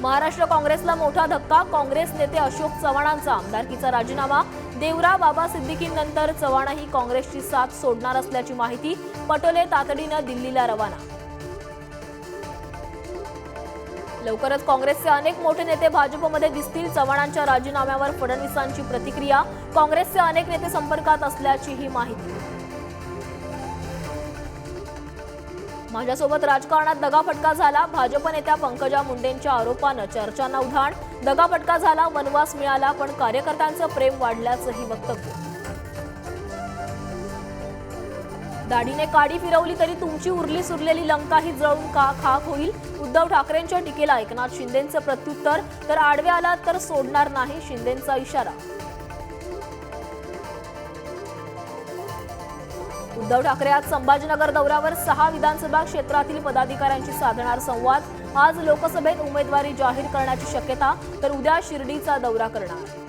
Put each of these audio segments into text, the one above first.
महाराष्ट्र काँग्रेसला मोठा धक्का. काँग्रेस नेते अशोक चव्हाणांचा आमदारकीचा राजीनामा. देवरा बाबा सिद्दीकींनंतर चव्हाणही काँग्रेसची साथ सोडणार असल्याची माहिती पटोले तातडीनं दिल्लीला रवाना. लवकरच काँग्रेसचे अनेक मोठे नेते भाजपमध्ये दिसतील. चव्हाणांच्या राजीनाम्यावर फडणवीसांची प्रतिक्रिया. काँग्रेसचे अनेक नेते संपर्कात असल्याचीही माहिती. माझ्यासोबत राजकारणात दगाफटका झाला. भाजप नेत्या पंकजा मुंडेंच्या आरोपानं चर्चांना उधाण. दगाफटका झाला वनवास मिळाला पण कार्यकर्त्यांचं प्रेम वाढल्याचंही वक्तव्य. दाढीने काडी फिरवली तरी तुमची उरली सुरलेली लंका ही जळून का खाक होईल? उद्धव ठाकरेंच्या टीकेला एकनाथ शिंदेचं प्रत्युत्तर. तर आडवे आलात तर सोडणार नाही शिंदेचा इशारा. उद्धव ठाकरे आज संभाजीनगर दौऱ्यावर सहा विधानसभा क्षेत्रातील पदाधिकाऱ्यांशी साधणार संवाद. आज लोकसभेत उमेदवारी जाहीर करण्याची शक्यता तर उद्या शिर्डीचा दौरा करणार.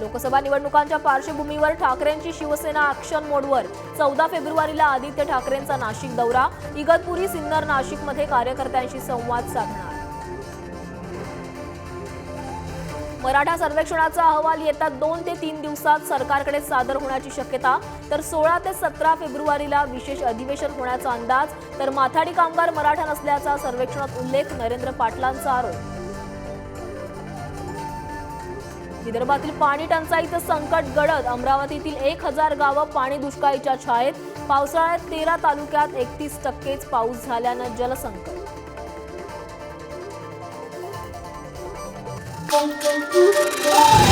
लोकसभा निवडणुकांच्या पार्श्वभूमीवर ठाकरेंची शिवसेना ऍक्शन मोडवर चौदा फेब्रुवारीला आदित्य ठाकरेंचा नाशिक दौरा. इगतपुरी सिन्नर नाशिकमध्ये कार्यकर्त्यांशी संवाद साधणार. मराठा सर्वेक्षणाचा अहवाल येत्या दोन ते तीन दिवसात सरकारकडे सादर होण्याची शक्यता तर सोळा ते सतरा फेब्रुवारीला विशेष अधिवेशन होण्याचा अंदाज तर माथाडी कामगार मराठा नसल्याचा सर्वेक्षणात उल्लेख नरेंद्र पाटलांचा आरोप. विदर्भातील पाणी टंचाईचं संकट गडद अमरावतीतील एक हजार गावं पाणी दुष्काळीच्या छायेत पावसाळ्यात तेरा तालुक्यात एकतीस टक्केच पाऊस झाल्यानं जलसंकट. boom, boom.